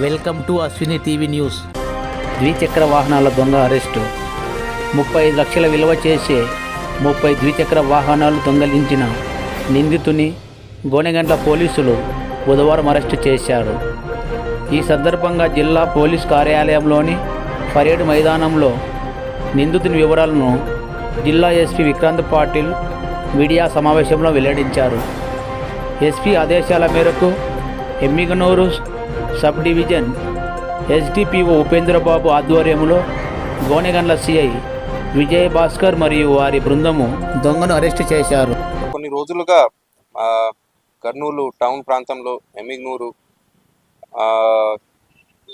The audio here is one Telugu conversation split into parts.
Welcome to Ashwini TV news. ద్విచక్ర వాహనాల దొంగ అరెస్టు. ముప్పై లక్షల విలువ చేసే ముప్పై ద్విచక్ర వాహనాలు దొంగలించిన నిందితుని గోనెగండ్ల పోలీసులు బుధవారం అరెస్టు చేశారు. ఈ సందర్భంగా జిల్లా పోలీస్ కార్యాలయంలోని పరేడ్ మైదానంలో నిందితుని వివరాలను జిల్లా ఎస్పీ విక్రాంత్ పాటిల్ మీడియా సమావేశంలో వెల్లడించారు. ఎస్పీ ఆదేశాల మేరకు Emmiganur sub division SDPO Upendrababu ఆధ్వర్యంలో గోనెగండ్ల సిఐ విజయ్ భాస్కర్ మరియు వారి బృందము దొంగను అరెస్ట్ చేశారు. కొన్ని రోజులుగా కర్నూలు టౌన్ ప్రాంతంలో ఎమ్మిగ్నూరు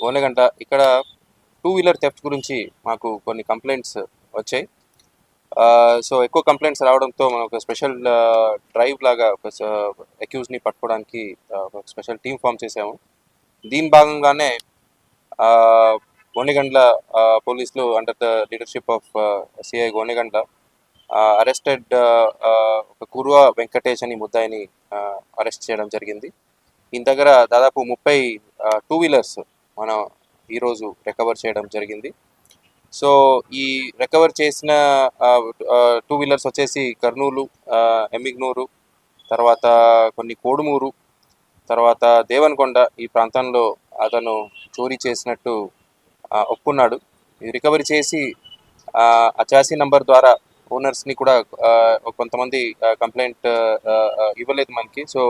గోనెగంట ఇక్కడ టూ వీలర్ థెఫ్ట్ గురించి మాకు కొన్ని కంప్లైంట్స్ వచ్చాయి. సో ఎక్కువ కంప్లైంట్స్ రావడంతో మనం ఒక స్పెషల్ డ్రైవ్ లాగా ఒక అక్యూజ్ని పట్టుకోవడానికి ఒక స్పెషల్ టీమ్ ఫామ్ చేసాము. దీని భాగంగానే గోనిగండ్ల గోనెగండ్ల పోలీసులు under the leadership of CI Gonigandla arrested ఒక కుర్వ వెంకటేష్ అని ముద్దాయిని అరెస్ట్ చేయడం జరిగింది. ఈయన దగ్గర దాదాపు ముప్పై టూ వీలర్స్ మనం ఈరోజు రికవర్ చేయడం జరిగింది. సో ఈ రికవర్ చేసిన టూ వీలర్స్ వచ్చేసి కర్నూలు ఎమ్మిగ్నూరు తర్వాత కొన్ని కోడుమూరు తర్వాత దేవన్కొండ ఈ ప్రాంతంలో అతను చోరీ చేసినట్టు ఒప్పున్నాడు ఒప్పుకున్నాడు. ఇది రికవరీ చేసి ఆ, చాసీ నంబర్ ద్వారా ఓనర్స్ని కూడా కొంతమంది కంప్లైంట్ ఇవ్వలేదు మనకి. సో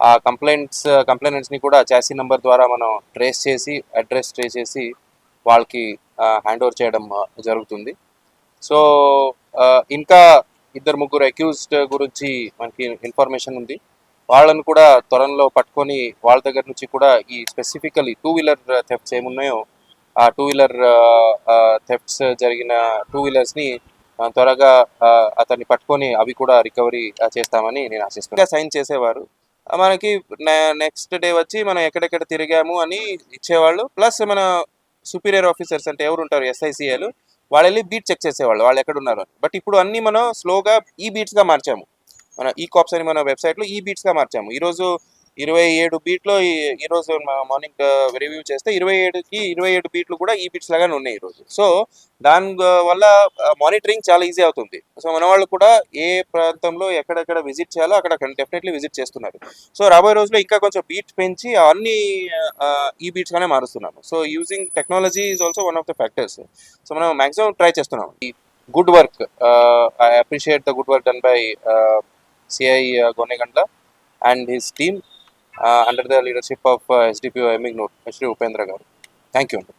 ఆ కంప్లైంట్స్ కంప్లైంట్స్ని కూడా చాసీ నంబర్ ద్వారా మనం ట్రేస్ చేసి అడ్రస్ ట్రేస్ చేసి వాళ్ళకి హ్యాండ్ ఓవర్ చేయడం జరుగుతుంది. సో ఇంకా ఇద్దరు ముగ్గురు అక్యూజ్డ్ గురించి మనకి ఇన్ఫర్మేషన్ ఉంది. వాళ్ళను కూడా త్వరలో పట్టుకొని వాళ్ళ దగ్గర నుంచి కూడా ఈ స్పెసిఫికలీ టూ వీలర్ థెఫ్ట్స్ ఏమున్నాయో ఆ టూ వీలర్ థెఫ్ట్స్ జరిగిన టూ వీలర్స్ని త్వరగా అతన్ని పట్టుకొని అవి కూడా రికవరీ చేస్తామని నేను ఆశిస్తున్నాను. సైన్ చేసేవారు. మనకి నెక్స్ట్ డే వచ్చి మనం ఎక్కడెక్కడ తిరిగాము అని ఇచ్చేవాళ్ళు. ప్లస్ మన సుపీరియర్ ఆఫీసర్స్ అంటే ఎవరు ఉంటారు ఎస్ఐసిఏలు వాళ్ళు వెళ్ళి బీట్ చెక్ చేసేవాళ్ళు. వాళ్ళు ఎక్కడ ఉన్నారు బట్ ఇప్పుడు అన్ని మనం స్లోగా ఈ బీట్స్గా మార్చాము. మన ఈ కాప్స్ అని మన వెబ్సైట్లో ఈ బీట్స్గా మార్చాము. ఈరోజు ఇరవై ఏడు బీట్లో ఈ- ఈరోజు మార్నింగ్ రివ్యూ చేస్తే ఇరవై ఏడుకి ఇరవై ఏడు బీట్లు కూడా ఈ బీట్స్ లాగానే ఉన్నాయి ఈరోజు. సో దాని వల్ల మానిటరింగ్ చాలా ఈజీ అవుతుంది. సో మన వాళ్ళు కూడా ఏ ప్రాంతంలో ఎక్కడెక్కడ విజిట్ చేయాలో అక్కడ డెఫినెట్లీ విజిట్ చేస్తున్నారు. సో రాబోయే రోజుల్లో ఇంకా కొంచెం బీట్ పెంచి అన్ని ఈ బీట్స్గానే మారుస్తున్నాము. So using technology is also one of the factors. So మనం మాక్సిమం ట్రై చేస్తున్నాం ఈ good work I appreciate the good work done by CI Gonnegandla and his team under the leadership of SDPO Emmiganur Shri Upendra garu thank you అండి